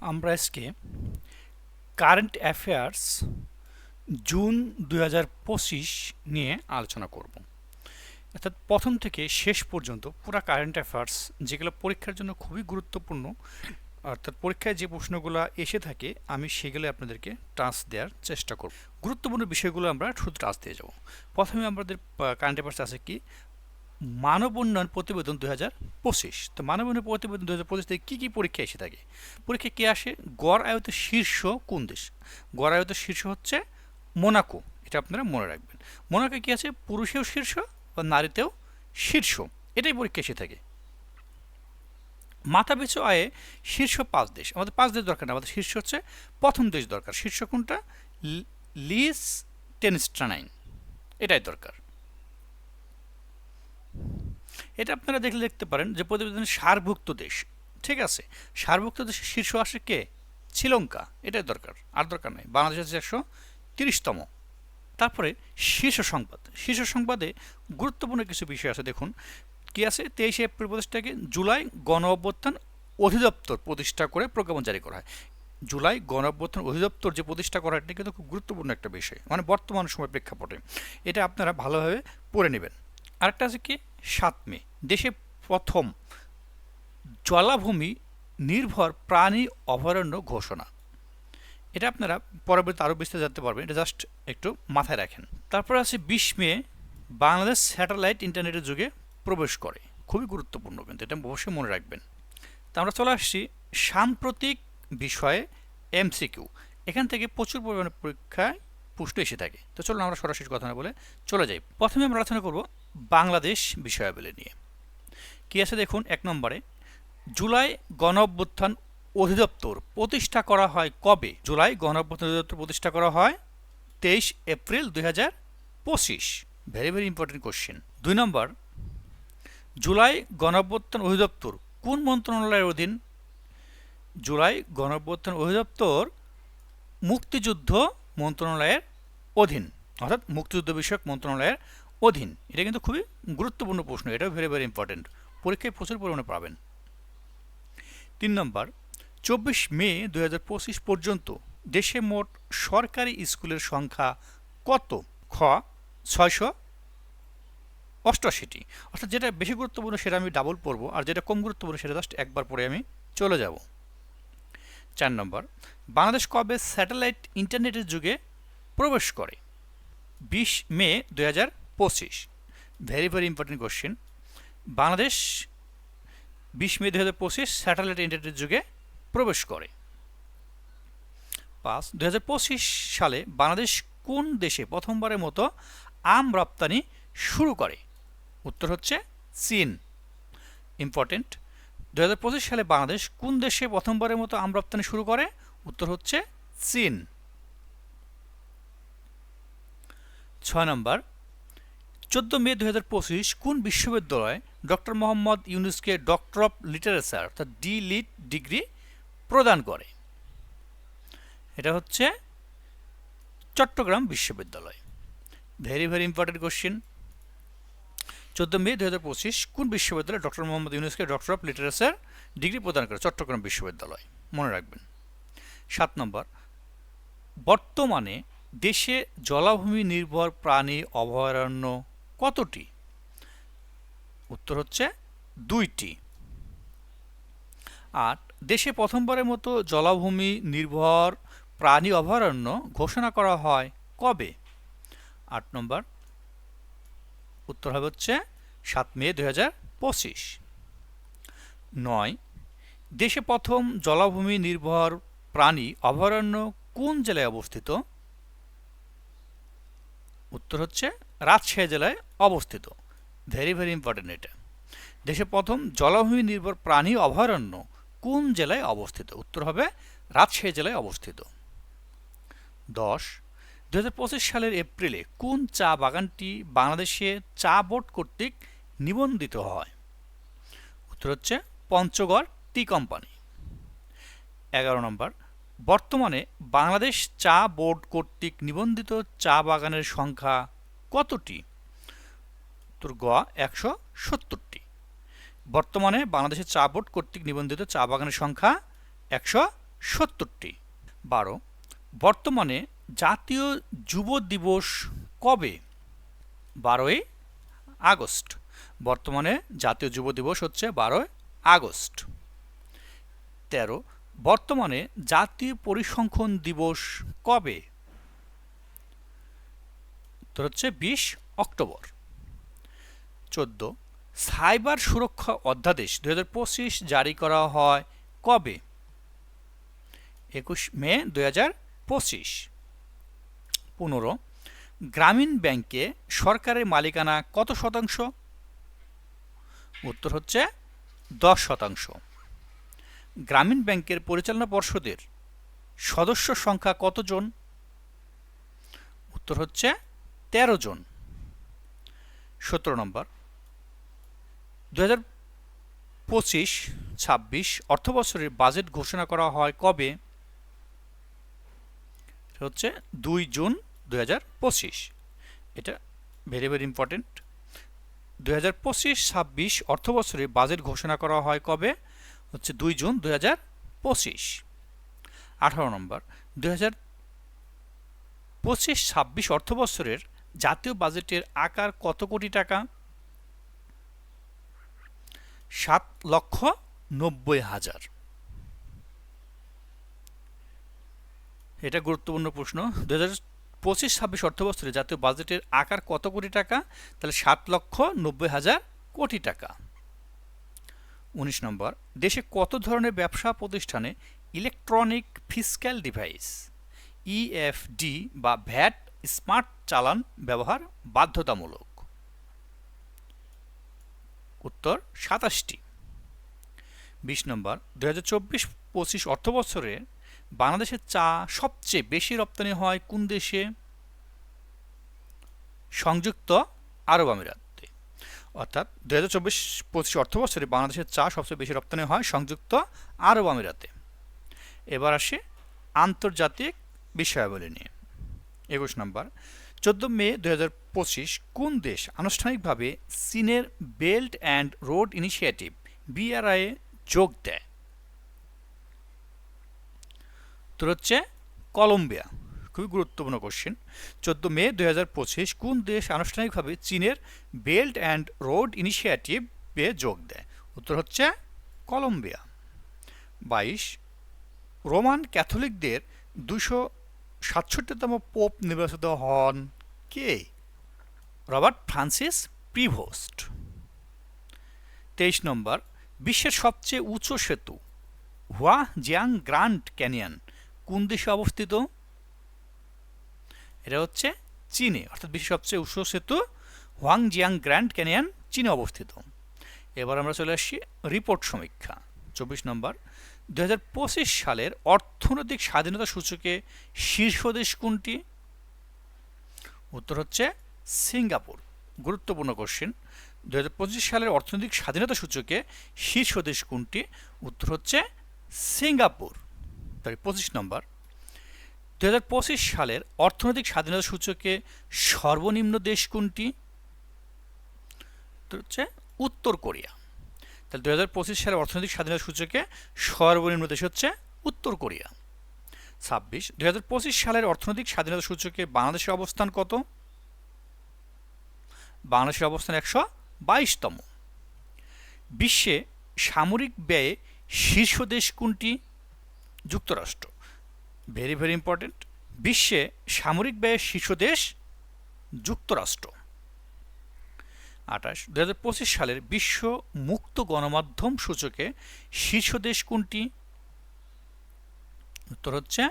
আমরা আজকে current affairs June দু হাজার পঁচিশ নিয়ে আলোচনা করব। অর্থাৎ প্রথম থেকে শেষ পর্যন্ত পুরা কারেন্ট অ্যাফেয়ার্স যেগুলো পরীক্ষার জন্য খুবই গুরুত্বপূর্ণ, অর্থাৎ পরীক্ষায় যে প্রশ্নগুলো এসে থাকে, আমি সেগুলো আপনাদেরকে টাচ দেওয়ার চেষ্টা করব। গুরুত্বপূর্ণ বিষয়গুলো আমরা শুধু টাচ দিয়ে যাব। প্রথমে আমাদের কারেন্ট অ্যাফেয়ার্স আছে কি? মানব উন্নয়ন প্রতিবেদন দুই হাজার পঁচিশ। তো মানব উন্নয়ন প্রতিবেদন দুই হাজার পঁচিশ থেকে কী কী পরীক্ষা এসে থাকে? পরীক্ষা কে আসে? গড় আয়ত শীর্ষ কোন দেশ? গড় আয়ত শীর্ষ হচ্ছে মোনাকো। এটা আপনারা মনে রাখবেন। মোনাকো কী আছে? পুরুষেও শীর্ষ বা নারীতেও শীর্ষ। এটাই পরীক্ষা এসে থাকে। মাথা পিছু আয়ে শীর্ষ পাঁচ দেশ। আমাদের পাঁচ দেশ দরকার না। আমাদের শীর্ষ হচ্ছে প্রথম দেশ দরকার। শীর্ষ কোনটা? লিস টেনস্ট্রানাইন এটাই দরকার। এটা আপনারা দেখলে দেখতে পারেন যে প্রতিবেদনের সারভুক্ত দেশ, ঠিক আছে? সারভুক্ত দেশের শীর্ষ আসে কে? শ্রীলঙ্কা, এটাই দরকার, আর দরকার নাই। বাংলাদেশ আছে একশো তিরিশতম। তারপরে শীর্ষ সংবাদ। শীর্ষ সংবাদে গুরুত্বপূর্ণ কিছু বিষয় আছে, দেখুন। কি আছে? তেইশে এপ্রিল প্রতিষ্ঠাকে জুলাই গণ অভ্যুত্থান অধিদপ্তর প্রতিষ্ঠা করে প্রজ্ঞাপন জারি করা হয়। জুলাই গণ অভ্যুত্থান অধিদপ্তর যে প্রতিষ্ঠা করা এটা কিন্তু খুব গুরুত্বপূর্ণ একটা বিষয় মানে বর্তমান সময় প্রেক্ষাপটে। এটা আপনারা ভালোভাবে পড়ে নেবেন। আরেকটা আছে কি? সাত মে। দেশে প্রথম জলাভূমি নির্ভর প্রাণী অভয়ারণ্য ঘোষণা। এটা আপনারা পরবর্তী আরও বিস্তারিত জানতে পারবেন। এটা জাস্ট একটু মাথায় রাখেন। তারপর আছে বিশ মে, বাংলাদেশ স্যাটেলাইট ইন্টারনেটের যুগে প্রবেশ করে। খুবই গুরুত্বপূর্ণ কিন্তু, এটা অবশ্যই মনে রাখবেন। তা আমরা চলে আসছি সাম্প্রতিক বিষয়ে এমসিকিউ। এখান থেকে প্রচুর পরিমাণে পরীক্ষায় পুষ্ট এসে থাকে। তো চলুন আমরা সরাসরি কথা না বলে চলে যাই। প্রথমে আমরা আলোচনা করব বাংলাদেশ বিষয়াবলী নিয়ে। কি আছে দেখুন, এক নম্বরে, জুলাই গণ অভ্যুত্থান অধিদপ্তর প্রতিষ্ঠা করা হয় কবে? জুলাই গণ অভ্যুত্থান অধিদপ্তর প্রতিষ্ঠা করা হয় তেইশ এপ্রিল দুই হাজার পঁচিশ। ভেরি ভেরি ইম্পর্টেন্ট কোশ্চেন দুই নম্বর, জুলাই গণ অভ্যুত্থান অধিদপ্তর কোন মন্ত্রণালয়ের অধীন? জুলাই গণ অভ্যুত্থান অধিদপ্তর মুক্তিযুদ্ধ মন্ত্রণালয়ের অধীন, অর্থাৎ মুক্তিযুদ্ধ বিষয়ক মন্ত্রণালয়ের অধীন। এটা কিন্তু খুবই গুরুত্বপূর্ণ প্রশ্ন, এটাও ভেরি ভেরি ইম্পর্টেন্ট পরীক্ষায় প্রচুর পরিমাণে পাবেন। তিন নম্বর, চব্বিশ মে দু হাজার পঁচিশ পর্যন্ত দেশে মোট সরকারি স্কুলের সংখ্যা কত? খ, ছয়শো অষ্টআশিটি। অর্থাৎ যেটা বেশি গুরুত্বপূর্ণ সেটা আমি ডাবল পড়ব, আর যেটা কম গুরুত্বপূর্ণ সেটা জাস্ট একবার পরে আমি চলে যাব। চার নম্বর, বাংলাদেশ কবে স্যাটেলাইট ইন্টারনেটের যুগে প্রবেশ করে? বিশ মে দু হাজার পঁচিশ। Very very important question Bangladesh বিশ মে দু হাজার পঁচিশ স্যাটেলাইট ইন্টারনেটের যুগে প্রবেশ করে। পাঁচ দু সালে বাংলাদেশ কোন দেশে প্রথমবারের মতো আম রপ্তানি শুরু করে? উত্তর হচ্ছে চীন। ইম্পর্টেন্ট দু হাজার পঁচিশ সালে বাংলাদেশ কোন দেশে প্রথমবারের মতো আম রপ্তানি শুরু করে? উত্তর হচ্ছে চীন। ছয় নম্বর, চোদ্দ মে দু হাজার পঁচিশ কোন বিশ্ববিদ্যালয় ডক্টর মোহাম্মদ ইউনুসকে ডক্টর অফ লিটারেচার অর্থাৎ ডি লিট ডিগ্রি প্রদান করে। এটা হচ্ছে চট্টগ্রাম বিশ্ববিদ্যালয়। ভেরি ভেরি ইম্পর্টেন্ট কোশ্চেন চোদ্দ মে দু হাজার পঁচিশ কোন বিশ্ববিদ্যালয় ডক্টর মোহাম্মদ ইউনুসকে ডক্টর অফ লিটারেচার ডিগ্রি প্রদান করে? চট্টগ্রাম বিশ্ববিদ্যালয়। মনে রাখবেন। সাত নম্বর, বর্তমানে দেশে জলাভূমি নির্ভর প্রাণী অভয়ারণ্য কতটি? উত্তর হচ্ছে দুইটি। আট দেশে প্রথমবারের মতো জলাভূমি নির্ভর প্রাণী অভয়ারণ্য ঘোষণা করা হয় কবে? আট নম্বর। উত্তর হবে হচ্ছে সাত মে দুই হাজার পঁচিশ। নয়। দেশে প্রথম জলাভূমি নির্ভর প্রাণী অভয়ারণ্য কোন জেলায় অবস্থিত? উত্তর হচ্ছে রাজশাহী জেলায় অবস্থিত। ভেরি ভেরি ইম্পর্টেন্ট এটা। দেশে প্রথম জলাভূমি নির্ভর প্রাণী অভয়ারণ্য কোন জেলায় অবস্থিত? উত্তর হবে রাজশাহী জেলায় অবস্থিত। দশ দু সালের এপ্রিলে কোন চা বাগানটি বাংলাদেশে চা বোর্ড কর্তৃক নিবন্ধিত হয়? উত্তর হচ্ছে পঞ্চগড় টি কোম্পানি। এগারো নম্বর, বর্তমানে বাংলাদেশ চা বোর্ড কর্তৃক নিবন্ধিত চা বাগানের সংখ্যা কতটি? উত্তর গ একশো সত্তরটি। বর্তমানে বাংলাদেশের চা বোর্ড কর্তৃক নিবন্ধিত চা বাগানের সংখ্যা একশো সত্তরটি। বারো, বর্তমানে জাতীয় যুব দিবস কবে? বারোই আগস্ট। বর্তমানে জাতীয় যুব দিবস হচ্ছে বারোই আগস্ট। তেরো, বর্তমানে জাতীয় পরিসংখ্যান দিবস কবে? তো হচ্ছে বিশ অক্টোবর। চোদ্দ, সাইবার সুরক্ষা অধ্যাদেশ দু হাজার পঁচিশ জারি করা হয় কবে? একুশ মে দু হাজার পঁচিশ। পনেরো, গ্রামীণ ব্যাংকে সরকারের মালিকানা কত শতাংশ? উত্তর হচ্ছে দশ শতাংশ। গ্রামীণ ব্যাংকের পরিচালনা পর্ষদের সদস্য সংখ্যা কতজন উত্তর হচ্ছে তেরো জন। সতেরো নম্বর দু হাজার পঁচিশ, ছাব্বিশ অর্থবছরের বাজেট ঘোষণা করা হয় কবে? হচ্ছে দুই জুন দু হাজার পঁচিশ। এটা ভেরি ভেরি ইম্পর্টেন্ট দু হাজার পঁচিশ, ছাব্বিশ অর্থবছরে বাজেট ঘোষণা করা হয় কবে? হচ্ছে দুই জুন দু হাজার পঁচিশ। আঠারো নম্বর। দু হাজার পঁচিশ, ছাব্বিশ অর্থবছরের জাতীয় বাজেটের আকার কত কোটি টাকা? সাত লক্ষ নব্বই হাজার। এটা গুরুত্বপূর্ণ প্রশ্ন। দু হাজার পঁচিশ ছাব্বিশ অর্থবছরে জাতীয় বাজেটের আকার কত কোটি টাকা? তাহলে সাত লক্ষ নব্বই হাজার কোটি টাকা। উনিশ নম্বর, দেশে কত ধরনের ব্যবসা প্রতিষ্ঠানে ইলেকট্রনিক ফিসক্যাল ডিভাইস ইএফডি বা ভ্যাট স্মার্ট চালান ব্যবহার বাধ্যতামূলক? উত্তর সাতাশটি। বিশ নম্বর দু হাজার চব্বিশ পঁচিশ অর্থবছরে বাংলাদেশের চা সবচেয়ে বেশি রপ্তানি হয় কোন দেশে? সংযুক্ত আরব আমিরাতে। অর্থাৎ দু হাজার চব্বিশ পঁচিশ অর্থবছরে বাংলাদেশের চা সবচেয়ে বেশি রপ্তানি হয় সংযুক্ত আরব আমিরাতে। এবার আসে আন্তর্জাতিক বিষয়াবলী নিয়ে। একুশ নম্বর চোদ্দ মে দু হাজার পঁচিশ কোন দেশ আনুষ্ঠানিকভাবে চীনের belt and road initiative BRI যোগ দেয়? তোর হচ্ছে কলম্বিয়া। খুবই গুরুত্বপূর্ণ কোশ্চেন চোদ্দ মে দুই হাজার পঁচিশ কোন দেশ আনুষ্ঠানিকভাবে চীনের বেল্ট অ্যান্ড রোড ইনিশিয়েটিভ ইনিশিয়েটিভে যোগ দেয়? উত্তর হচ্ছে কলম্বিয়া। বাইশ, রোমান ক্যাথলিকদের দুশো সাতষট্টিতম পোপ নির্বাচিত হন কে? Robert Francis Prevost. তেইশ নম্বর, বিশ্বের সবচেয়ে উঁচু সেতু, হুয়া জিয়াং গ্রান্ড ক্যানিয়ন, কোন দেশে অবস্থিত? এটা হচ্ছে চীনে, অর্থাৎ বিশ্বের সবচেয়ে উঁচু সেতু, হুয়াং জিয়াং গ্র্যান্ড ক্যানিয়ন, চীনে অবস্থিত। এবার আমরা চলে আসছি রিপোর্ট সমীক্ষা। চব্বিশ নম্বর দু হাজার পঁচিশ সালের অর্থনৈতিক স্বাধীনতা সূচকে শীর্ষ দেশ কোনটি? উত্তর হচ্ছে সিঙ্গাপুর। গুরুত্বপূর্ণ কোশ্চেন দু হাজার পঁচিশ সালের অর্থনৈতিক স্বাধীনতা সূচকে শীর্ষ দেশ কোনটি? উত্তর হচ্ছে সিঙ্গাপুর। সরি পঁচিশ নম্বর। দু হাজার পঁচিশ সালের অর্থনৈতিক স্বাধীনতা সূচকে সর্বনিম্ন দেশ কোনটি? হচ্ছে উত্তর কোরিয়া। তাহলে দু হাজার পঁচিশ সালের অর্থনৈতিক স্বাধীনতা সূচকে সর্বনিম্ন দেশ হচ্ছে উত্তর কোরিয়া। ছাব্বিশ দু সালের অর্থনৈতিক স্বাধীনতা সূচকে বাংলাদেশের অবস্থান কত? বাংলাদেশের অবস্থান একশো বাইশতম। বিশ্বে সামরিক ব্যয়ে শীর্ষ দেশ কোনটি? যুক্তরাষ্ট্র। Very very important. বিশ্বে সামরিক ব্যয়ের শীর্ষ দেশ যুক্তরাষ্ট্র। আঠাশ। দু সালের বিশ্ব মুক্ত গণমাধ্যম সূচকে শীর্ষ দেশ কোনটি? উত্তর হচ্ছে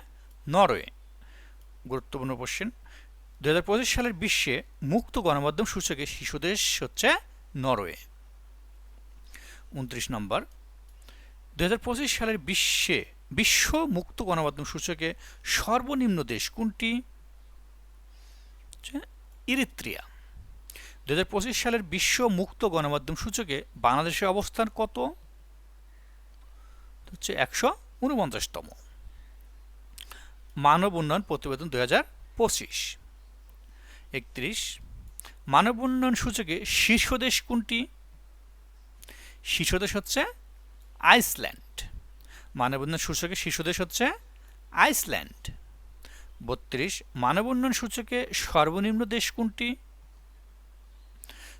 নরওয়ে। গুরুত্বপূর্ণ কোশ্চেন দু সালের বিশ্বে মুক্ত গণমাধ্যম সূচকে শীর্ষ দেশ হচ্ছে নরওয়ে। উনত্রিশ নম্বর। দু হাজার পঁচিশ সালের বিশ্বে বিশ্ব মুক্ত গণমাধ্যম সূচকে সর্বনিম্ন দেশ কোনটি? ইরিত্রিয়া। দু হাজার পঁচিশ সালের বিশ্ব মুক্ত গণমাধ্যম সূচকে বাংলাদেশের অবস্থান কত? হচ্ছে একশো উনপঞ্চাশতম। মানব উন্নয়ন প্রতিবেদন দুই হাজার পঁচিশ। একত্রিশ, মানব উন্নয়ন সূচকে শীর্ষ দেশ কোনটি? শীর্ষ দেশ হচ্ছে আইসল্যান্ড। মানব উন্নয়ন সূচকে শীর্ষ দেশ হচ্ছে আইসল্যান্ড। বত্রিশ, মানব উন্নয়ন সূচকে সর্বনিম্ন দেশ কোনটি?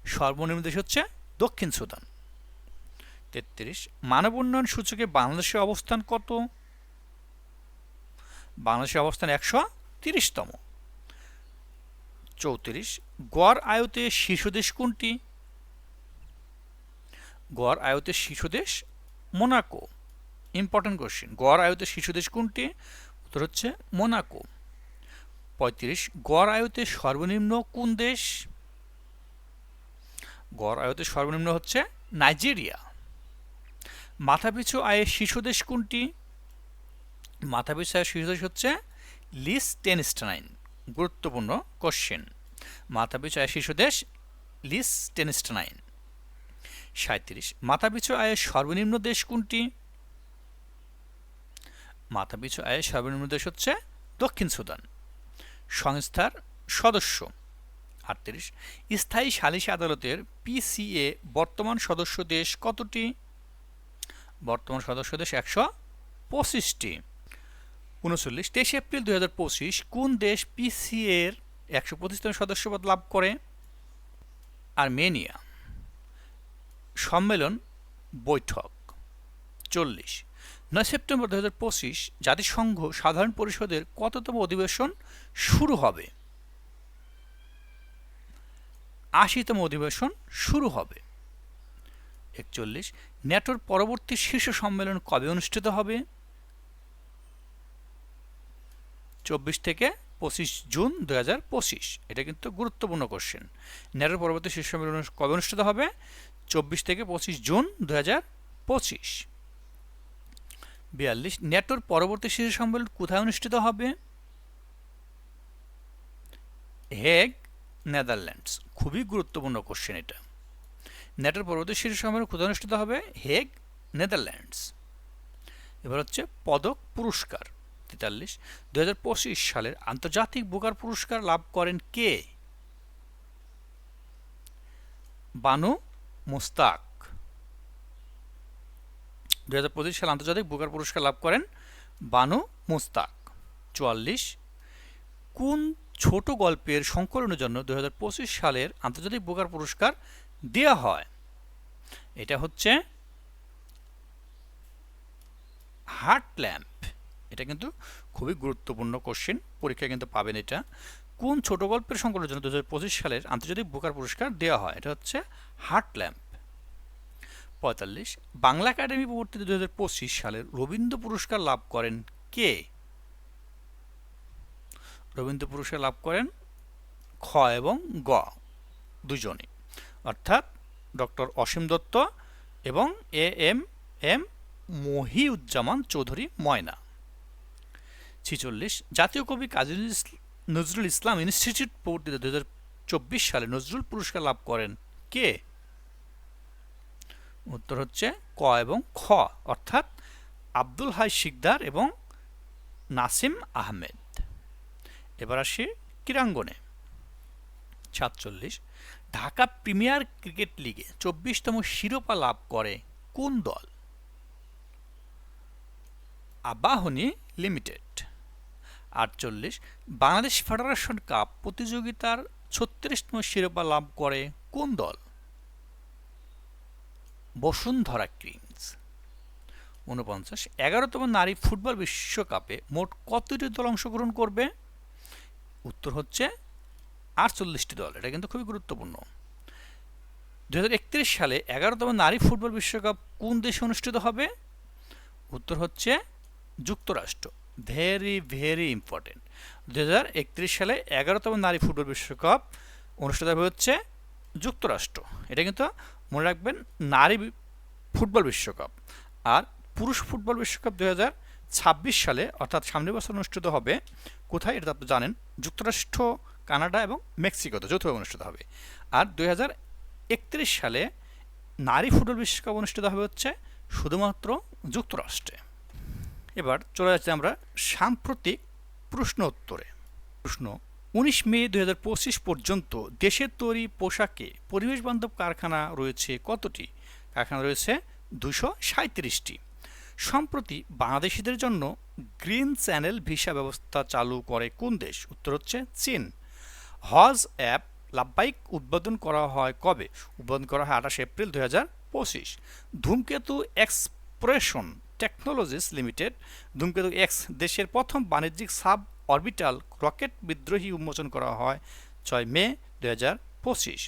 সর্বনিম্ন দেশ হচ্ছে দক্ষিণ সুদান। তেত্রিশ, মানব উন্নয়ন সূচকে বাংলাদেশের অবস্থান কত? বাংলাদেশের অবস্থান একশো তিরিশতম। চৌত্রিশ, গড় আয়তে শীর্ষ দেশ কোনটি? গড় আয়তে শীর্ষ দেশ মোনাকো। ইম্পর্টেন্ট কোশ্চেন গড় আয়তের শীর্ষ দেশ কোনটি? উত্তর হচ্ছে মোনাকো। পঁয়ত্রিশ, গড় আয়তে সর্বনিম্ন কোন দেশ? গড় আয়তে সর্বনিম্ন হচ্ছে নাইজেরিয়া। মাথাপিছু আয়ের শীর্ষ দেশ কোনটি? মাথাপিছু আয়ের শীর্ষ দেশ হচ্ছে লিস টেনিস্টাইন গুরুত্বপূর্ণ কোশ্চেন মাথাপিছু আয়ের শীর্ষ দেশ লিস টেনিস্টাইন সাঁত্রিশ মাথাপিছু আয়ের সর্বনিম্ন দেশ কোনটি? মাথাপিছু আয়ের সর্বনিম্ন দেশ হচ্ছে দক্ষিণ সুদান। সংস্থার সদস্য। আটত্রিশ। স্থায়ী সালিসি আদালতের পিসিএ বর্তমান সদস্য দেশ কতটি? বর্তমান সদস্য দেশ একশো পঁচিশটি। উনচল্লিশ। তেইশে এপ্রিল দুই পঁচিশ কোন দেশ পিসিএ এর একশো পঁচিশতম সদস্যপদ লাভ করে? আর্মেনিয়া। সম্মেলন বৈঠক। চল্লিশ। নয় সেপ্টেম্বর দু হাজার পঁচিশ জাতিসংঘ সাধারণ পরিষদের কততম অধিবেশন শুরু হবে? আশিতম অধিবেশন শুরু হবে। একচল্লিশ, ন্যাটোর পরবর্তী শীর্ষ সম্মেলন কবে অনুষ্ঠিত হবে? চব্বিশ থেকে পঁচিশ জুন দু হাজার পঁচিশ, এটা কিন্তু গুরুত্বপূর্ণ কোশ্চেন ন্যাটোর পরবর্তী শীর্ষ সম্মেলন কবে অনুষ্ঠিত হবে? চব্বিশ থেকে পঁচিশ জুন দু বিয়াল্লিশ, ন্যাটোর পরবর্তী শীর্ষ সম্মেলন কোথায় অনুষ্ঠিত হবে? Hague Netherlands. খুবই গুরুত্বপূর্ণ কোশ্চেন এটা। ন্যাটোর পরবর্তী শীর্ষ সম্মেলন কোথায় অনুষ্ঠিত হবে হেগ, নেদারল্যান্ডস। এবার হচ্ছে পদক পুরস্কার, তেতাল্লিশ। দু সালের আন্তর্জাতিক বুকার পুরস্কার লাভ করেন কে? বানু মুস্তাক। দু হাজার পঁচিশ সালে আন্তর্জাতিক বুকার পুরস্কার লাভ করেন বানু মুস্তাক। চুয়াল্লিশ। কোন ছোট গল্পের সংকলনের জন্য দু হাজার পঁচিশ সালের আন্তর্জাতিক বুকার পুরস্কার দেওয়া হয়। এটা হচ্ছে হার্ট ল্যাম্প এটা কিন্তু খুবই গুরুত্বপূর্ণ কোশ্চেন পরীক্ষায় কিন্তু পাবেন এটা। কোন ছোট গল্পের সংকলনের জন্য দু হাজার পঁচিশ সালের আন্তর্জাতিক বুকার পুরস্কার দেওয়া হয়? এটা হচ্ছে হার্ট ল্যাম্প পঁয়তাল্লিশ, বাংলা একাডেমি প্রবর্তিত দু সালের রবীন্দ্র পুরস্কার লাভ করেন কে? রবীন্দ্র পুরস্কার লাভ করেন খ এবং গ দুজনে অর্থাৎ ডক্টর অসীম দত্ত এবং A M M Mohiuzzaman Chowdhury Moyna. ছিচল্লিশ, জাতীয় কবি কাজী নজরুল ইসলাম ইনস্টিটিউট প্রবর্তিত দু হাজার চব্বিশ সালে নজরুল পুরস্কার লাভ করেন কে? উত্তর হচ্ছে ক এবং খ, অর্থাৎ আব্দুল হাই শিকদার এবং নাসিম আহমেদ। এবার আসি ক্রীড়াঙ্গনে। সাতচল্লিশ, ঢাকা প্রিমিয়ার ক্রিকেট লিগে চব্বিশতম শিরোপা লাভ করে কোন দল? আবাহনী লিমিটেড। আটচল্লিশ, বাংলাদেশ ফেডারেশন কাপ প্রতিযোগিতার ছত্রিশতম শিরোপা লাভ করে কোন দল? বসুন্ধরা ক্রিমস উনপঞ্চাশ এগারোতম নারী ফুটবল বিশ্বকাপে মোট কতটি দল অংশগ্রহণ করবে? উত্তর হচ্ছে আটচল্লিশটি দল। এটা কিন্তু খুবই গুরুত্বপূর্ণ। দু হাজার একত্রিশ সালে এগারোতম নারী ফুটবল বিশ্বকাপ কোন দেশে অনুষ্ঠিত হবে? উত্তর হচ্ছে যুক্তরাষ্ট্র। Very very important. দু হাজার একত্রিশ সালে এগারোতম নারী ফুটবল বিশ্বকাপ অনুষ্ঠিত হবে হচ্ছে যুক্তরাষ্ট্র। এটা কিন্তু মনে রাখবেন নারী ফুটবল বিশ্বকাপ। আর পুরুষ ফুটবল বিশ্বকাপ দু হাজার ছাব্বিশ সালে অর্থাৎ সামনের বছর অনুষ্ঠিত হবে কোথায় এটা আপনি জানেন? যুক্তরাষ্ট্র, কানাডা এবং মেক্সিকোতে যৌথভাবে অনুষ্ঠিত হবে। আর দু হাজার একত্রিশ সালে নারী ফুটবল বিশ্বকাপ অনুষ্ঠিত হবে হচ্ছে শুধুমাত্র যুক্তরাষ্ট্রে। এবার চলে যাচ্ছি আমরা সাম্প্রতিক প্রশ্ন উত্তরে। প্রশ্ন, উনিশ মে দু হাজার পঁচিশ পর্যন্ত দেশের তৈরি পোশাকে পরিবেশ বান্ধব কারখানা রয়েছে কতটি? কারখানা রয়েছে দুশো সাঁত্রিশটি সম্প্রতি বাংলাদেশিদের জন্য গ্রিন চ্যানেল ভিসা ব্যবস্থা চালু করে কোন দেশ? উত্তর হচ্ছে চীন। হজ অ্যাপ লাভবাইক উদ্বোধন করা হয় কবে? উদ্বোধন করা হয় আঠাশে এপ্রিল হাজার পঁচিশ। Dhumketu expression technologies limited. Dhumketu X দেশের প্রথম বাণিজ্যিক সাব অরবিটাল রকেট বিদ্রোহী উন্মোচন করা হয় ছয় মে হাজার পঁচিশ।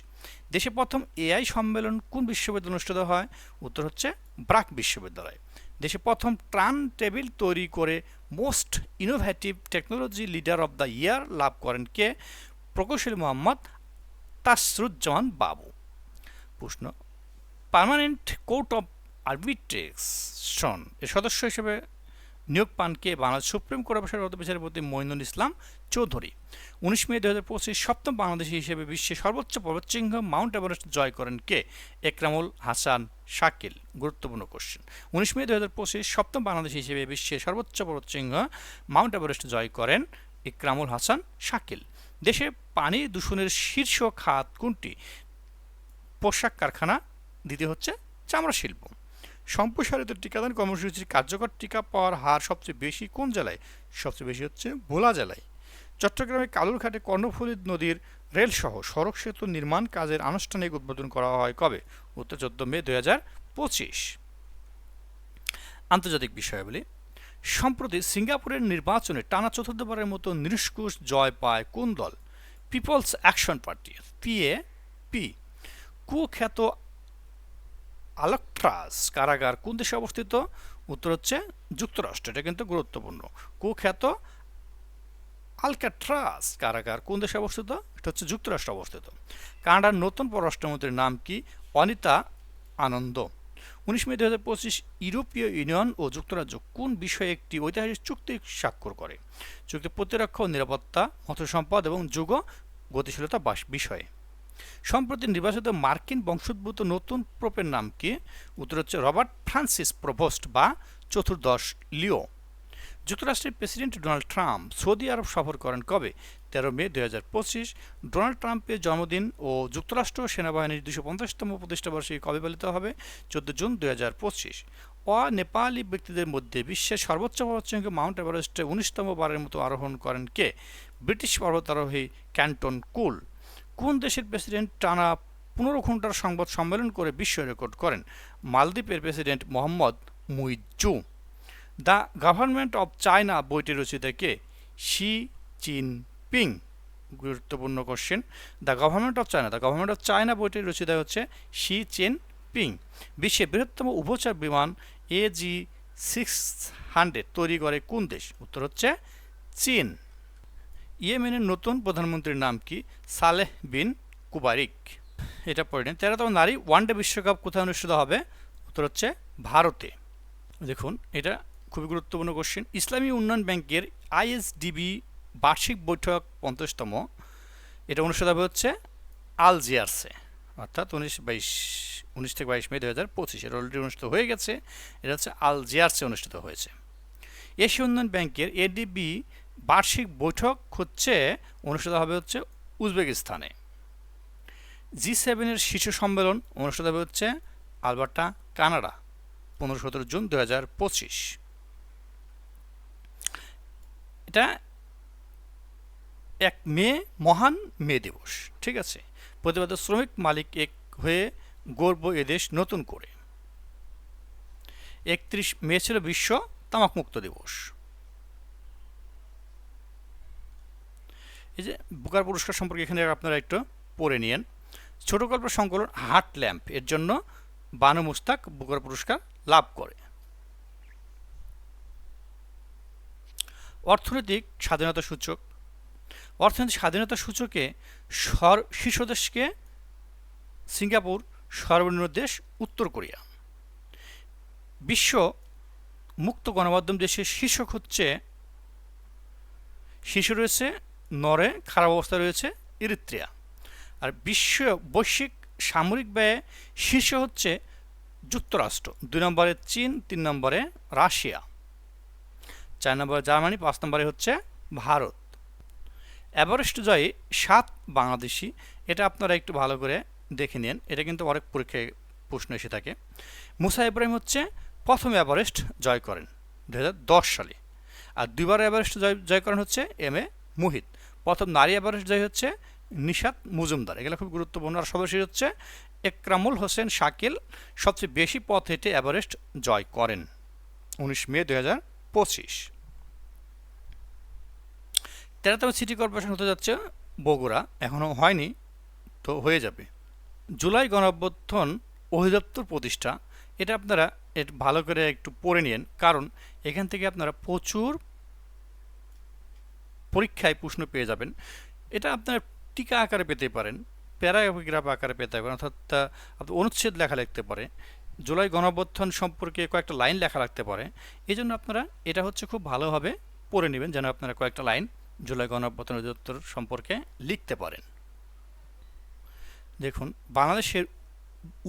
দেশে প্রথম এআই সম্মেলন কোন বিশ্ববিদ্যালয়ে অনুষ্ঠিত হয়? উত্তর হচ্ছে ব্রাক বিশ্ববিদ্যালয়। দেশে প্রথম ট্রান টেবিল তৈরি করে most innovative technology leader of the year লাভ করেন কে? প্রকৌশলী মোহাম্মদ তাসরুজ্জামান বাবু। প্রশ্ন, পার্মানেন্ট কোর্ট অফ আরবিট্রেশন এর সদস্য হিসেবে নিয়োগ পান কে বাংলাদেশ সুপ্রিম কোর্ট অফিসার বিচারপতি মঈনুল ইসলাম চৌধুরী। উনিশ মে দু হাজার পঁচিশ সপ্তম বাংলাদেশি হিসেবে বিশ্বের সর্বোচ্চ পর্বতশৃঙ্গ মাউন্ট এভারেস্ট জয় করেন কে? একরামুল হাসান শাকিল। গুরুত্বপূর্ণ কোশ্চেন উনিশ মে দু হাজার পঁচিশ সপ্তম বাংলাদেশি হিসেবে বিশ্বের সর্বোচ্চ পর্বতশৃঙ্গ মাউন্ট এভারেস্ট জয় করেন ইকরামুল হাসান শাকিল। দেশে পানি দূষণের শীর্ষ খাত কোনটি? পোশাক কারখানা, দ্বিতীয় হচ্ছে চামড়া শিল্প। সম্প্রসারিত টিকাদান কর্মসূচির কার্যকর টিকা পাওয়ার হার সবচেয়ে বেশি কোন জেলায়? সবচেয়ে বেশি হচ্ছে ভোলা জেলায়। চট্টগ্রামে কালুরঘাটে কর্ণফুলী নদীর রেলসহ সড়ক সেতু নির্মাণ কাজের আনুষ্ঠানিক উদ্বোধন করা হয় কবে? উত্তর চোদ্দ মে দুই হাজার পঁচিশ। আন্তর্জাতিক বিষয়াবলী। সম্প্রতি সিঙ্গাপুরের নির্বাচনে টানা চতুর্থবারের মতো নিষ্কুশ জয় পায় কোন দল? Peoples action party PA P কুখ্যাত আলক্ট্রাস কারাগার কোন দেশে অবস্থিত? উত্তর হচ্ছে যুক্তরাষ্ট্র, এটা কিন্তু গুরুত্বপূর্ণ। কুখ্যাত আলকাট্রাস কারাগার কোন দেশে অবস্থিত? এটা হচ্ছে যুক্তরাষ্ট্রে অবস্থিত। কানাডার নতুন পররাষ্ট্রমন্ত্রীর নাম কি? অনিতা আনন্দ। উনিশ মে দু হাজার পঁচিশ ইউরোপীয় ইউনিয়ন ও যুক্তরাজ্য কোন বিষয়ে একটি ঐতিহাসিক চুক্তি স্বাক্ষর করে? চুক্তি প্রতিরক্ষা ও নিরাপত্তা, মৎস্য সম্পদ এবং যুগ গতিশীলতা বিষয়ে। সম্প্রতি নির্বাচিত মার্কিন বংশোদ্ভূত নতুন প্রোপের নাম কি? উত্তর হচ্ছে রবার্ট ফ্রান্সিস প্রভোস্ট বা চতুর্দশ লিও। যুক্তরাষ্ট্রের প্রেসিডেন্ট ডোনাল্ড ট্রাম্প সৌদি আরব সফর করেন কবে? তেরো মে দুই ডোনাল্ড ট্রাম্পের জন্মদিন ও যুক্তরাষ্ট্র সেনাবাহিনীর দুশো পঞ্চাশতম প্রতিষ্ঠাবার্ষিকী কবে পালিত হবে? চোদ্দ জুন দুই পঁচিশ। অনেপালি ব্যক্তিদের মধ্যে বিশ্বের সর্বোচ্চ পর্বতশৃঙ্গ মাউন্ট এভারেস্টে উনিশতম বারের মতো আরোহণ করেন কে? ব্রিটিশ পর্বতারোহী ক্যান্টন কুল। কোন দেশের প্রেসিডেন্ট টানা পনেরো ঘণ্টার সংবাদ সম্মেলন করে বিশ্ব রেকর্ড করেন? মালদ্বীপের president Mohamed Muizzu the government of China বইটির রচিত কে? শি চিন পিং গুরুত্বপূর্ণ question. The government of China. The government of China বইটির রচিতা হচ্ছে শি চেন পিং বিশ্বের বৃহত্তম উভচর বিমান এ জি সিক্স হান্ড্রেড তৈরি করে কোন দেশ? উত্তর হচ্ছে চীন। ইয়েমেনের নতুন প্রধানমন্ত্রীর নাম কি? সালেহ বিন কুবারিক। এটা পড়ে নিন। তেরোতম নারী ওয়ানডে বিশ্বকাপ কোথায় অনুষ্ঠিত হবে? উত্তর হচ্ছে ভারতে। দেখুন, এটা খুবই গুরুত্বপূর্ণ কোশ্চেন ইসলামী উন্নয়ন ব্যাংকের আইএসডিবি বার্ষিক বৈঠক পঞ্চাশতম। এটা অনুষ্ঠিত হবে হচ্ছে আলজিয়ার্সে। অর্থাৎ উনিশ বাইশ, উনিশ থেকে বাইশ মে দু হাজার পঁচিশ। এটা অলরেডি অনুষ্ঠিত হয়ে গেছে। এটা হচ্ছে আলজিয়ার্সে অনুষ্ঠিত হয়েছে। এশিয়া উন্নয়ন ব্যাংকের এডিবি বার্ষিক বৈঠক হচ্ছে, অনুষ্ঠিত হবে হচ্ছে উজবেকিস্তানে। জি সেভেনের শীর্ষ সম্মেলন অনুষ্ঠিত হবে হচ্ছে আলবার্টা, কানাডা পনেরো সতেরো জুন দু হাজার পঁচিশ। এটা এক মে, মহান মে দিবস, ঠিক আছে? প্রতিবাদ শ্রমিক মালিক এক হয়ে গর্ব এদেশ নতুন করে। একত্রিশ মে ছিল বিশ্ব তামাকমুক্ত দিবস। এই যে বুকার পুরস্কার সম্পর্কে এখানে আপনারা একটু পড়ে নিয়েন। ছোট গল্প সংকলন হার্ট ল্যাম্প, এর জন্য বানু মুস্তাক বুকার পুরস্কার লাভ করে। অর্থনৈতিক স্বাধীনতা সূচক। অর্থনৈতিক স্বাধীনতা সূচকে সর, শীর্ষ দেশকে সিঙ্গাপুর সর্বনিম্ন দেশ উত্তর কোরিয়া। বিশ্ব মুক্ত গণমাধ্যম দেশের শীর্ষক হচ্ছে, শীর্ষ রয়েছে নরে খারাপ অবস্থা রয়েছে ইরিত্রিয়া। আর বিশ্ব বৈশ্বিক সামরিক ব্যয়ে শীর্ষ হচ্ছে যুক্তরাষ্ট্র, দুই নম্বরে চীন, তিন নম্বরে রাশিয়া। চার নম্বরে জার্মানি, পাঁচ নম্বরে হচ্ছে ভারত। এভারেস্ট জয়ী সাত বাংলাদেশি, এটা আপনারা একটু ভালো করে দেখে নিন, এটা কিন্তু অনেক পরীক্ষায় প্রশ্ন এসে থাকে। মুসা ইব্রাহিম হচ্ছে প্রথম এভারেস্ট জয় করেন দু হাজার দশ সালে। আর দুইবার এভারেস্ট জয় জয় করেন হচ্ছে এম এ মুহিত। প্রথম নারী এভারেস্ট জয় হচ্ছে নিশাত মজুমদার। এগুলো খুব গুরুত্বপূর্ণ। আর সর্বশেষ হচ্ছে একরামুল হোসেন শাকিল। সবচেয়ে বেশি পথ হেঁটে এভারেস্ট জয় করেন উনিশ মে দু হাজার পঁচিশ। তেরোতম সিটি কর্পোরেশন হতে যাচ্ছে বগুড়া। এখনও হয়নি, তো হয়ে যাবে। জুলাই গণঅভ্যুত্থান অধিদপ্তর প্রতিষ্ঠা। এটা আপনারা একটু ভালো করে একটু পড়ে নিন কারণ এখান থেকে আপনারা প্রচুর পরীক্ষায় প্রশ্ন পেয়ে যাবেন। এটা আপনার টিকা আকারে পেতে পারেন, প্যারাগ্রাফ আকারে পেতে পারেন, অর্থাৎ আপনি অনুচ্ছেদ লেখা লিখতে পারে, জুলাই গণঅভ্যুত্থান সম্পর্কে কয়েকটা লাইন লেখা রাখতে পারে। এই জন্য আপনারা এটা হচ্ছে খুব ভালোভাবে পড়ে নেবেন, যেন আপনারা কয়েকটা লাইন জুলাই গণঅভ্যুত্থান অধিদপ্তর সম্পর্কে লিখতে পারেন। দেখুন, বাংলাদেশের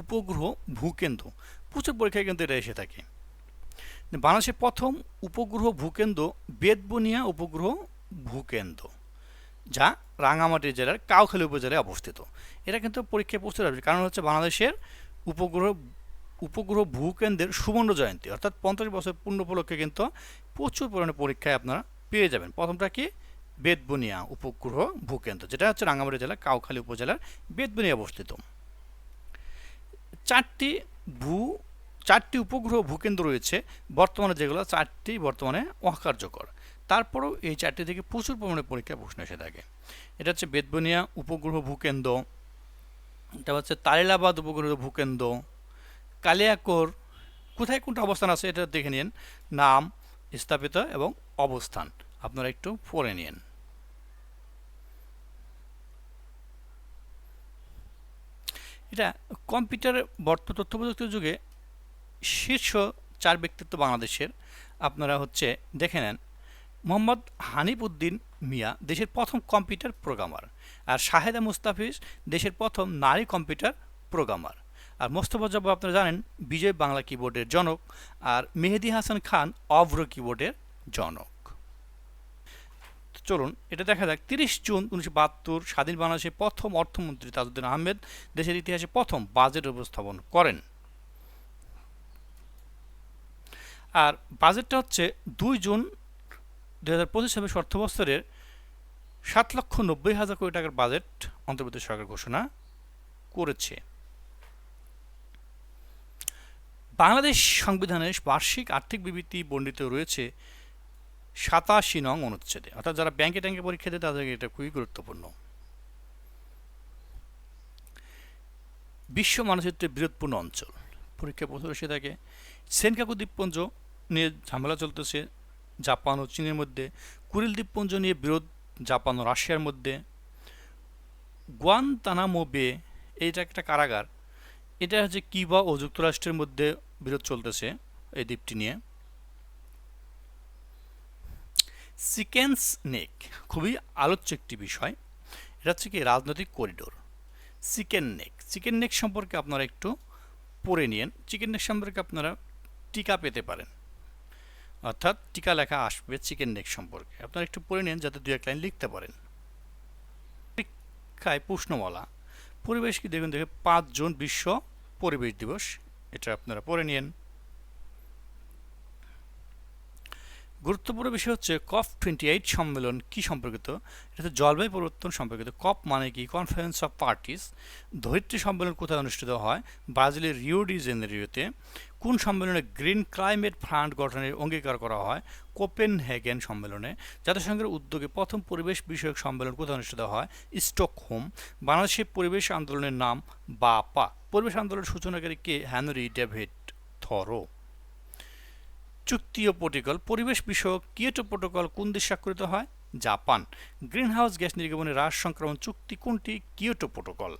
উপগ্রহ ভূকেন্দ্র, প্রচুর পরীক্ষায় কিন্তু এটা এসে থাকে। বাংলাদেশের প্রথম উপগ্রহ ভূকেন্দ্র বেদবনিয়া উপগ্রহ ভূকেন্দ্র, যা রাঙামাটি জেলার কাউখালী উপজেলায় অবস্থিত। এটা কিন্তু পরীক্ষায় প্রস্তুত হবে কারণ হচ্ছে বাংলাদেশের উপগ্রহ উপগ্রহ ভূকেন্দ্রের সুবর্ণ জয়ন্তী, অর্থাৎ পঞ্চাশ বছর পূর্ণ উপলক্ষে কিন্তু প্রচুর পরিমাণে পরীক্ষায় আপনারা পেয়ে যাবেন। প্রথমটা কি? বেদবনিয়া উপগ্রহ ভূকেন্দ্র, যেটা হচ্ছে রাঙামাটি জেলার কাউখালী উপজেলার বেদবনিয়া অবস্থিত। চারটি ভূ, চারটি উপগ্রহ ভূকেন্দ্র রয়েছে, বর্তমানে যেগুলো চারটি বর্তমানে অকার্যকর। তারপরেও এই চারটি থেকে প্রচুর পরিমাণে পরীক্ষা প্রশ্ন এসে থাকে। এটা হচ্ছে বেদবনিয়া উপগ্রহ ভূকেন্দ্র, এটা হচ্ছে তালিলাবাদ উপগ্রহ ভূকেন্দ্র, কালিয়াকোর কোথায় কোনটা অবস্থান আছে এটা দেখে নিন। নাম, স্থাপিত এবং অবস্থান, আপনারা একটু পড়ে নিন। এটা কম্পিউটার বর্ত তথ্য প্রযুক্তির যুগে শীর্ষ চার ব্যক্তিত্ব বাংলাদেশের, আপনারা হচ্ছে দেখে নেন। মোহাম্মদ হানিফ উদ্দিন মিয়া দেশের প্রথম কম্পিউটার প্রোগ্রামার আর শাহেদা মুস্তাফিজ দেশের প্রথম নারী কম্পিউটার প্রোগ্রামার। আর মোস্তফা জব্বা আপনারা জানেন, বিজয় বাংলা কিবোর্ডের জনক আর মেহেদি হাসান খান অভ্র কিবোর্ডের জনক। চলুন, এটা দেখা যাক। তিরিশ জুন উনিশশো বাহাত্তর স্বাধীন বাংলাদেশের প্রথম অর্থমন্ত্রী তাজউদ্দিন আহমেদ দেশের ইতিহাসে প্রথম বাজেট উপস্থাপন করেন। আর বাজেটটা হচ্ছে দুই জুন দু হাজার পঁচিশ ছাব্বিশ অর্থ বছরের সাত লক্ষ নব্বই হাজার কোটি টাকার বাজেট অন্তর্বর্তী সরকার ঘোষণা করেছে। বাংলাদেশ সংবিধানের বার্ষিক আর্থিক বিবৃতি বর্ণিত রয়েছে সাতাশি নং অনুচ্ছেদে। অর্থাৎ যারা ব্যাংকে ট্যাঙ্কে পরীক্ষা দেয়, তাদের এটা খুবই গুরুত্বপূর্ণ। বিশ্ব মানচিত্রের বিরোধপূর্ণ অঞ্চল। পরীক্ষা প্রশ্ন এসে থাকে। সেনকাকু দ্বীপপুঞ্জ নিয়ে ঝামেলা চলতেছে। জাপান ও চীনের মধ্যে, কুরিল দ্বীপপুঞ্জ নিয়ে বিরোধ জাপান ও রাশিয়ার মধ্যে গুয়ানতানামো বে এইটা একটা কারাগার। এটা হচ্ছে কিবা ও যুক্তরাষ্ট্রের মধ্যে বিরোধ চলতেছে এই দ্বীপটি নিয়ে। সিকেন্স নেক, খুবই আলোচ্য একটি বিষয়। এটা হচ্ছে কি রাজনৈতিক corridor. Chicken neck chicken neck সম্পর্কে আপনারা একটু পড়ে নিন চিকেন নেক সম্পর্কে আপনারা টিকা পেতে পারেন। অর্থাৎ টিকা লেখা আসবে চিকেন নেক সম্পর্কে। আপনারা একটু পড়ে নিন যাতে দু এক লাইন লিখতে পারেন। পরীক্ষায় প্রশ্নমালা পরিবেশ কি দেখুন, দেখে পাঁচ জুন বিশ্ব পরিবেশ দিবস, এটা আপনারা পড়ে নিন। গুরুত্বপূর্ণ বিষয় হচ্ছে কপ টোয়েন্টি এইট সম্মেলন কি সম্পর্কিত? এটা জলবায়ু পরিবর্তন সম্পর্কিত। কপ মানে কি? কনফারেন্স অফ পার্টিস ধরিত্রী সম্মেলন কোথায় অনুষ্ঠিত হয়? ব্রাজিলের রিও ডি জেনেরিওতে কোন সম্মেলনে গ্রিন ক্লাইমেট ফান্ড গঠনের অঙ্গীকার করা হয়? কোপেন হ্যাগেন সম্মেলনে। জাতিসংঘের উদ্যোগে প্রথম পরিবেশ বিষয়ক সম্মেলন কোথায় অনুষ্ঠিত হয় স্টকহোম। বাংলাদেশের পরিবেশ আন্দোলনের নাম বাপা। পরিবেশ আন্দোলনের সূচনাকারী কে? Henry David Thoreau. চুক্তি ও প্রোটোকল। পরিবেশ বিষয়ক কিয়েটো প্রোটোকল কোন দেশে স্বাক্ষরিত হয়? জাপান। গ্রিনহাউস গ্যাস নির্গমনের হ্রাস সংক্রমণ চুক্তি কোনটি? Kyoto protocol.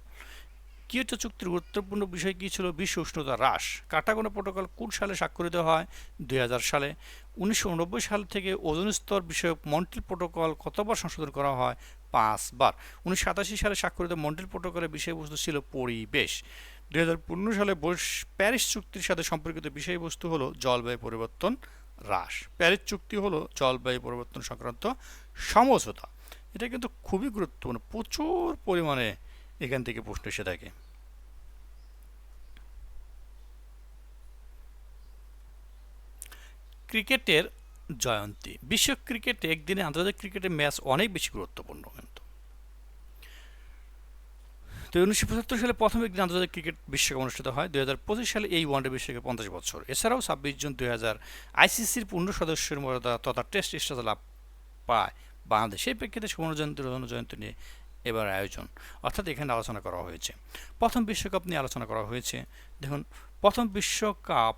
কিয়োটো চুক্তির গুরুত্বপূর্ণ বিষয় কী ছিল বিশ্ব উষ্ণতা হ্রাস? কাটাগোনা প্রোটোকল কোন সালে স্বাক্ষরিত হয়? দুই হাজার সালে। উনিশশো সাল থেকে ওজন স্তর বিষয়ক মন্ট্রিল প্রোটোকল কতবার সংশোধন করা হয়? পাঁচবার। উনিশশো সাতাশি সালে স্বাক্ষরিত মন্ট্রিল প্রোটোকলের বিষয়বস্তু ছিল পরিবেশ। দুই হাজার পনেরো সালে প্যারিস চুক্তির সাথে সম্পর্কিত বিষয়বস্তু হলো জলবায়ু পরিবর্তন হ্রাস। প্যারিস চুক্তি হলো জলবায়ু পরিবর্তন সংক্রান্ত সমঝোতা। এটা কিন্তু খুবই গুরুত্বপূর্ণ। প্রচুর পরিমাণে এখান থেকে প্রশ্ন এসে থাকে। ক্রিকেটের জয়ন্তী। বিশ্ব ক্রিকেটে একদিনে আন্তর্জাতিক ক্রিকেটের ম্যাচ অনেক বেশি গুরুত্বপূর্ণ কিন্তু। তো উনিশশো পঁচাত্তর সালে প্রথম একদিন আন্তর্জাতিক ক্রিকেট বিশ্বকাপ অনুষ্ঠিত হয়। দুই হাজার পঁচিশ সালে এই ওয়ানডে বিশ্বকাপ পঞ্চাশ বছর। এছাড়াও ছাব্বিশ জুন দুই হাজার আইসিসির পূর্ণ সদস্যের মর্যাদা তথা টেস্ট স্টেটাস লাভ পায় বাংলাদেশ। সেই প্রেক্ষিতে সুবর্ণ জয়ন্তী জয়ন্তী নিয়ে এবার আয়োজন। অর্থাৎ এখানে আলোচনা করা হয়েছে। প্রথম বিশ্বকাপ নিয়ে আলোচনা করা হয়েছে। দেখুন, প্রথম বিশ্বকাপ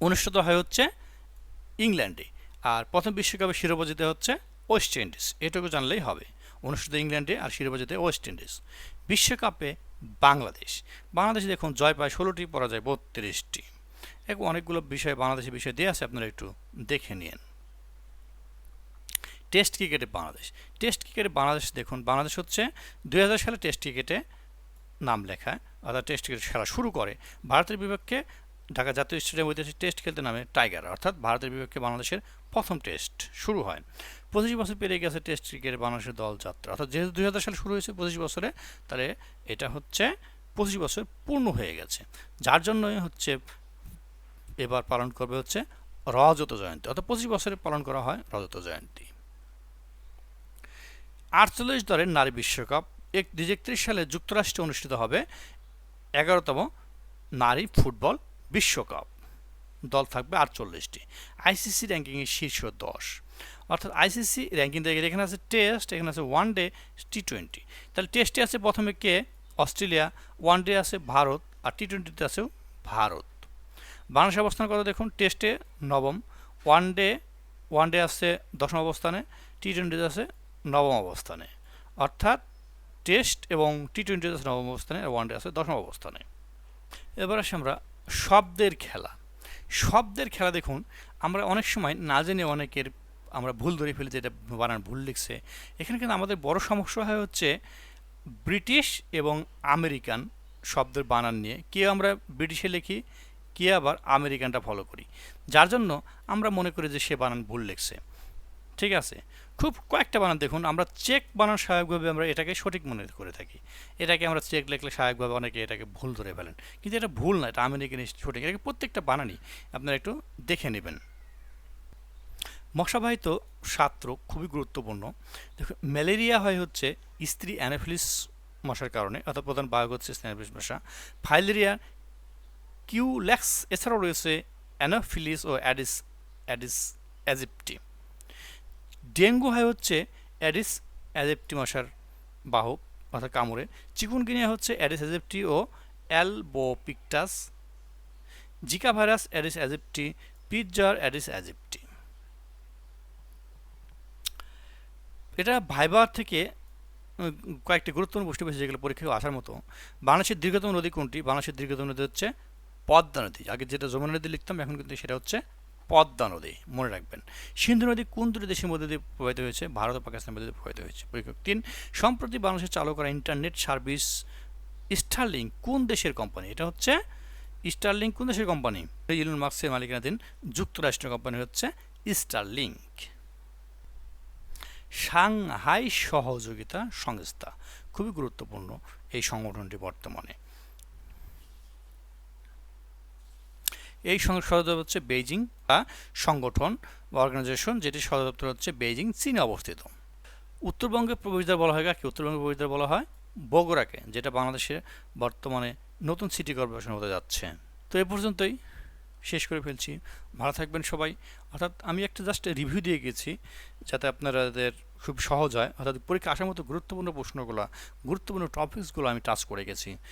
অনুষ্ঠিত হয় হচ্ছে ইংল্যান্ডে। আর প্রথম বিশ্বকাপে শিরোপা জিতে হচ্ছে ওয়েস্ট ইন্ডিজ। এটুকু জানলেই হবে। অনুষ্ঠিত ইংল্যান্ডে আর শিরোপা জিতে ওয়েস্ট ইন্ডিজ। বিশ্বকাপে বাংলাদেশ। বাংলাদেশ দেখুন জয় পায় ষোলোটি, পরাজয় বত্রিশটি। এখন অনেকগুলো বিষয় বাংলাদেশের বিষয় দিয়ে আছে, আপনারা একটু দেখে নিন। টেস্ট ক্রিকেটে বাংলাদেশ। টেস্ট ক্রিকেটে বাংলাদেশ দেখুন, বাংলাদেশ হচ্ছে দু হাজার সালে টেস্ট ক্রিকেটে নাম লেখা অর্থাৎ টেস্ট ক্রিকেট খেলা শুরু করে। ভারতের বিপক্ষে ঢাকা জাতীয় স্টেডিয়াম ঐতিহাসিক টেস্ট খেলতে নামে টাইগার, অর্থাৎ ভারতের বিপক্ষে বাংলাদেশের প্রথম টেস্ট শুরু হয়। পঁচিশ বছর পেরিয়ে গেছে টেস্ট ক্রিকেট বাংলাদেশের দল যাত্রা। অর্থাৎ যেহেতু দু হাজার সালে শুরু হয়েছে পঁচিশ বছরে, তাহলে এটা হচ্ছে পঁচিশ বছর পূর্ণ হয়ে গেছে। যার জন্যই হচ্ছে এবার পালন করবে হচ্ছে রজত জয়ন্তী। অর্থাৎ পঁচিশ বছরে পালন করা হয় রজত জয়ন্তী। আটচল্লিশ দলের নারী বিশ্বকাপ। এক, দুই সালে যুক্তরাষ্ট্রে অনুষ্ঠিত হবে এগারোতম নারী ফুটবল বিশ্বকাপ। দল থাকবে আটচল্লিশটি। আইসিসি র্যাঙ্কিংয়ে শীর্ষ দশ। অর্থাৎ আইসিসি র্যাঙ্কিং দেখে এখানে আছে টেস্ট এখানে আছে ওয়ান ডে টি টোয়েন্টি তাহলে টেস্টে আছে প্রথমে কে? অস্ট্রেলিয়া। ওয়ান ডে আছে ভারত আর টি টোয়েন্টিতে আছে ভারত। বাংলাদেশ অবস্থান কথা দেখুন টেস্টে নবম। ওয়ান ডে ওয়ান ডে আছে দশম অবস্থানে টি টোয়েন্টিতে আছে নবম অবস্থানে। অর্থাৎ টেস্ট এবং টি টোয়েন্টিতে আছে নবম অবস্থানে আর ওয়ান ডে আছে দশম অবস্থানে। এবার আসি আমরা শব্দের খেলা। শব্দের খেলা দেখুন, আমরা অনেক সময় না জেনে অনেকের আমরা ভুল ধরে ফেলি যেটা বানান ভুল লিখছে। এখানে কিন্তু আমাদের বড় সমস্যা হয় হচ্ছে ব্রিটিশ এবং আমেরিকান শব্দের বানান নিয়ে। কে আমরা ব্রিটিশে লিখি, কে আবার আমেরিকানটা ফলো করি। যার জন্য আমরা মনে করি যে সে বানান ভুল লিখছে। ঠিক আছে? খুব কয়েকটা বানান, দেখুন, আমরা চেক বানান স্বাভাবিকভাবে আমরা এটাকে সঠিক মনে করে থাকি। এটাকে আমরা চেক লিখলে স্বাভাবিকভাবে অনেকে এটাকে ভুল ধরে ফেলেন। কিন্তু এটা ভুল না এটা আমেরিকান সঠিক। এটাকে প্রত্যেকটা বানানই আপনারা একটু দেখে নেবেন। মশাবাহিত সাত্র খুবই গুরুত্বপূর্ণ। দেখুন, ম্যালেরিয়া হয় হচ্ছে স্ত্রী অ্যানাফিলিস মশার কারণে, অর্থাৎ প্রধান বায়ক হচ্ছে অ্যানাফিলিস মশা। ফাইলেরিয়া কিউল্যাক্স এছাড়াও রয়েছে অ্যানাফিলিস ও অ্যাডিস অ্যাডিস, অ্যাজিপটি। ডেঙ্গু হয় হচ্ছে অ্যাডিস অ্যাজেপ্টি মশার বাহক অর্থাৎ কামড়ে। চিকুনগুনিয়া হচ্ছে অ্যাডিস অ্যাজেপ্টি ও albopictus. Zika virus Aedes aegypti পিৎজার অ্যাডিস অ্যাজেপ্টি। এটা ভাইবার থেকে কয়েকটি গুরুত্বপূর্ণ বস্তু পেয়েছে যেগুলো পরীক্ষায় আসার মতো। বাংলাদেশের দীর্ঘতম নদী কোনটি? বাংলাদেশের দীর্ঘতম নদী হচ্ছে পদ্মা নদী। আগে যেটা যমুনা নদী লিখতাম, এখন কিন্তু সেটা হচ্ছে পদ্মা নদী, মনে রাখবেন। সিন্ধু নদী কোন দুটি দেশের মধ্যে দিয়ে প্রবাহিত হয়েছে? ভারত ও পাকিস্তানের মধ্যে প্রবাহিত হয়েছে। তিন, সম্প্রতি বাংলাদেশে চালু করা ইন্টারনেট সার্ভিস স্টারলিং কোন দেশের কোম্পানি এটা হচ্ছে স্টারলিং কোন দেশের কোম্পানি ইলন মার্কসের মালিকানাধীন যুক্তরাষ্ট্রের কোম্পানি হচ্ছে স্টারলিংক সাংহাই সহযোগিতা সংস্থা। খুবই গুরুত্বপূর্ণ এই সংগঠনটি বর্তমানে। এই সদর হচ্ছে বেইজিং বা সংগঠন বা অর্গানাইজেশন যেটি সদর দপ্তর হচ্ছে বেইজিং, চীনে অবস্থিত। উত্তরবঙ্গের প্রবেশদ্বার বলা হয়, কাকে উত্তরবঙ্গের প্রবেশদ্বার বলা হয়? বগুড়াকে, যেটা বাংলাদেশে বর্তমানে নতুন সিটি কর্পোরেশন হতে যাচ্ছে। তো এ পর্যন্তই, শেষ করে ফেলছি। ভালো থাকবেন সবাই। অর্থাৎ আমি একটা জাস্ট রিভিউ দিয়ে গেছি, যাতে আপনাদের খুব সহজ হয়। অর্থাৎ পরীক্ষা আসার মতো গুরুত্বপূর্ণ প্রশ্নগুলো, গুরুত্বপূর্ণ টপিকসগুলো আমি টাচ করে গেছি।